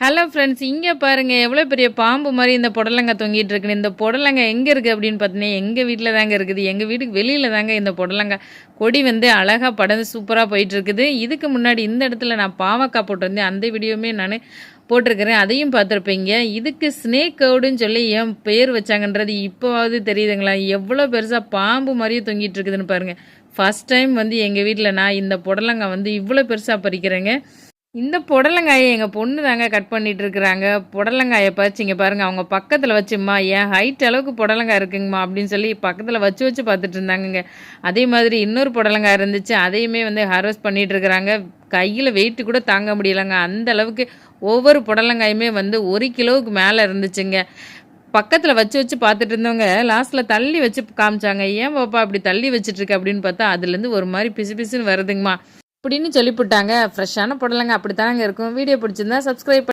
Hello friends இங்கே பாருங்க எவ்வளோ பெரிய பாம்பு மாதிரி இந்த புடலங்காய் தொங்கிட்டு இருக்குன்னு. இந்த புடலங்காய் எங்கே இருக்குது அப்படின்னு பார்த்தீங்கன்னா எங்கள் வீட்டில் தாங்க இருக்குது. எங்கள் வீட்டுக்கு வெளியில் தாங்க இந்த புடலங்காய் கொடி வந்து அழகாக படந்து சூப்பராக போயிட்டுருக்குது இதுக்கு முன்னாடி இந்த இடத்துல நான் பாவக்காய் போட்டிருந்தேன். அந்த வீடியோவுமே நான் போட்டிருக்கிறேன். அதையும் பார்த்துருப்பீங்க. இதுக்கு ஸ்னேக் கவுடுன்னு சொல்லி ஏன் பேர் வச்சாங்கன்றது இப்போவாவது தெரியுதுங்களா? எவ்வளோ பெருசாக பாம்பு மாதிரியே தொங்கிட்டு இருக்குதுன்னு பாருங்கள் ஃபர்ஸ்ட் டைம் வந்து எங்கள் வீட்டில் நான் இந்த புடலங்காய் வந்து இவ்வளோ பெருசாக பறிக்கிறேங்க. இந்த புடலங்காயை எங்கள் பொண்ணு தாங்க கட் பண்ணிட்டு இருக்கிறாங்க. புடலங்காயை பறிச்சிங்க பாருங்க. அவங்க பக்கத்தில் வச்சும்மா ஏன் ஹைட் அளவுக்கு புடலங்காய் இருக்குங்கம்மா அப்படின்னு சொல்லி பக்கத்தில் வச்சு வச்சு பார்த்துட்டு இருந்தாங்கங்க. அதே மாதிரி இன்னொரு புடலங்காய் இருந்துச்சு. அதையுமே வந்து ஹார்வெஸ்ட் பண்ணிட்டு இருக்கிறாங்க. கையில் வெயிட்டு கூட தாங்க முடியலங்க. அந்த அளவுக்கு ஒவ்வொரு புடலங்காயுமே வந்து ஒரு கிலோவுக்கு மேலே இருந்துச்சுங்க. பக்கத்தில் வச்சு வச்சு பார்த்துட்டு இருந்தவங்க லாஸ்ட்டில் தள்ளி வச்சு காமிச்சாங்க. ஏன் பாப்பா அப்படி தள்ளி வச்சுட்டு இருக்க? அப்படின்னு பார்த்தா அதுலேருந்து ஒரு மாதிரி பிசு பிசுன்னு வருதுங்கம்மா. அப்படின்னு சொல்லிவிட்டாங்க ஃப்ரெஷ்ஷான புடலைங்க அப்படி தானங்க இருக்கும். வீடியோ பிடிச்சிருந்தா சப்ஸ்கிரைப்